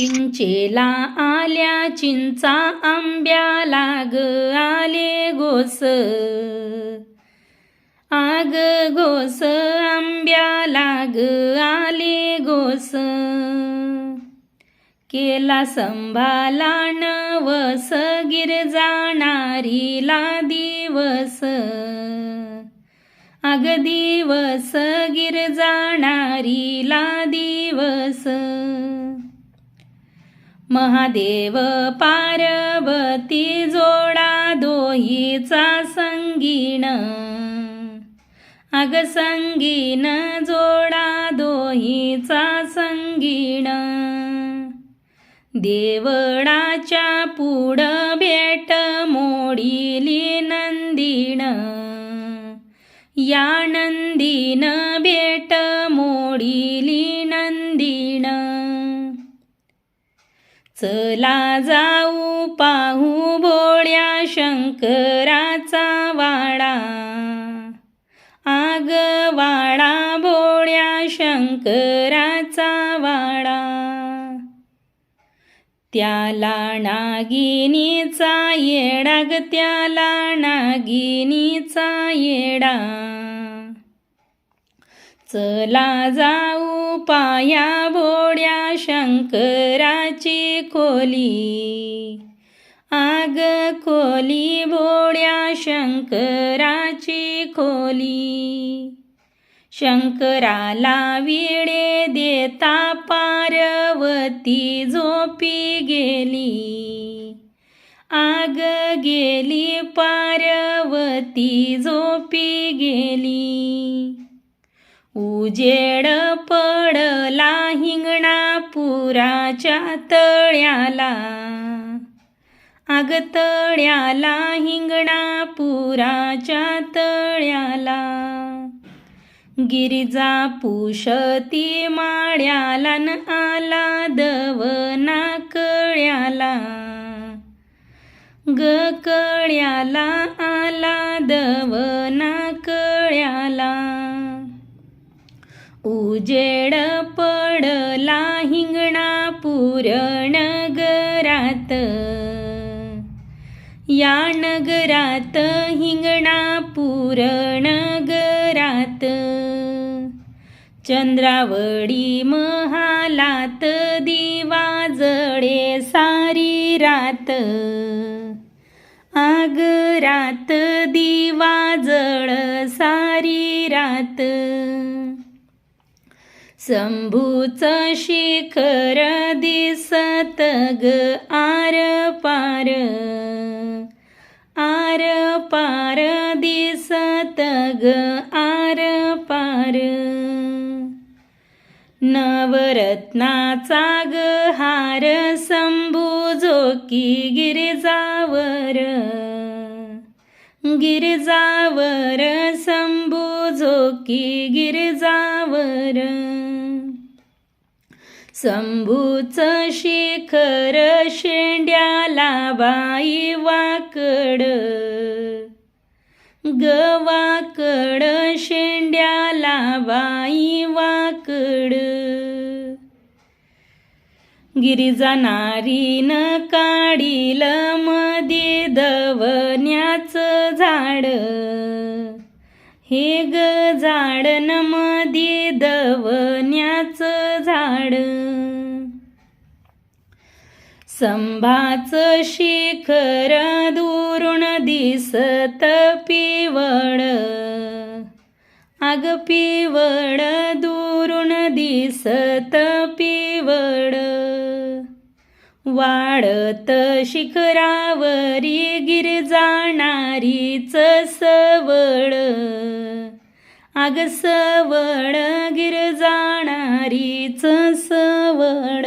चिंचेला आल्या चिंचा आंब्याला ग आले गोस. आग गोस आंब्याला ग आले गोस. केला संभाला नवस गिर जाणारीला दिवस. अग दिवस गिर जाणारीला दिवस. महादेव पार्वती जोडा दोहीचा संगीण. अग संगीन जोडा दोहीचा संगीण. देवळाच्या पुढ भेट मोडीली नंदीण. या नंदीन भेट मोडीली नंदीण. चला जाऊ पाहू भोळ्या शंकराचा वाडा. आग वाडा भोळ्या शंकराचा वाडा. त्याला नागिनीचा येडा ग त्याला नागिनीचा येडा. चला जाऊ पाया भोळ्या शंकर खोली आग खोली भोळ्या शंकराची खोली. शंकराला विडे देता पार्वती झोपी गेली. आग गेली पार्वती झोपी गेली. उजेड पडला हिंगणा पुराच्या तळ्याला. आगतळ्याला हिंगणा पुराच्या तळ्याला. गिरिजा पुषती माळ्याला न आला दवना कळ्याला. ग उजेड पडला हिंगणा पुरण नगरात या नगरात हिंगणा पुरण नगरात चंद्रावडी महालात दिवा जळे सारी रात. आग रात दिवा जळ सारी रात. शंभूच शिखर दिसत ग आर पार. आर पार दिसत ग आर पार. नवरत्नाचा ग हार शंभू जोकी गिरजावर. गिरजावर शंभू झोकी गिरजावर. शंभूचं शिखर शेंड्याला बाई वाकड. गवाकड शेंड्याला बाई वाकड. गिरिजा नारीन काढील मध्ये दवण्याचं झाड. हे ग झाडमध्ये दवण्याचं झाड. संभाचं शिखर दुरून दिसत पिवळ. आग पिवळ दुरून दिसत पिवळ. वाढत शिखरावरी गिर जाणारीच सवळ आग सवळ गिर जाणारीच सवळ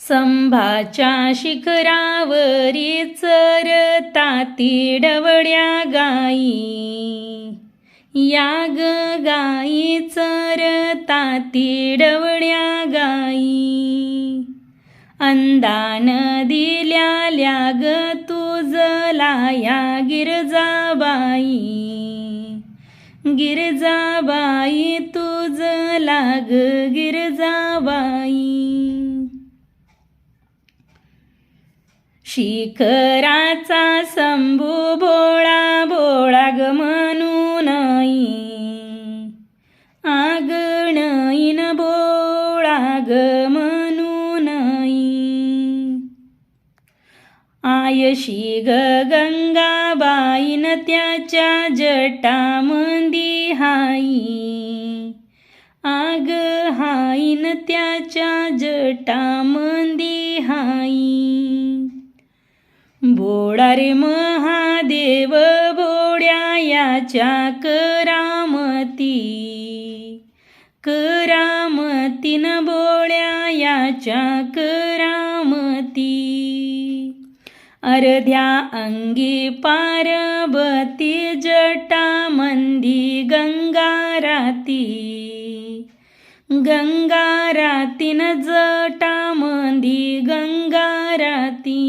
संभाच्या शिखरावरी चरता तिडवड्या गाई या ग गाई चरता तिडवड्या गाई. अंदान दिल्याल्या ग तुझला या गिरजाबाई. गिरजाबाई तुझ लाग गिरजाबाई. शिखराचा शंभू भोळा भोळा ग म्हणून ग गंगाबाईन त्याच्या जटामंदी हाई. आग हाईन त्याच्या जटामंदी हाई. बोडा रे महादेव बोड्या याच्या करामती. करामतीन बोड्या याच्या कर अर्ध्या अंगी पार्वती जटामंदी गंगाराती गंगारातीन जटामंदी गंगाराती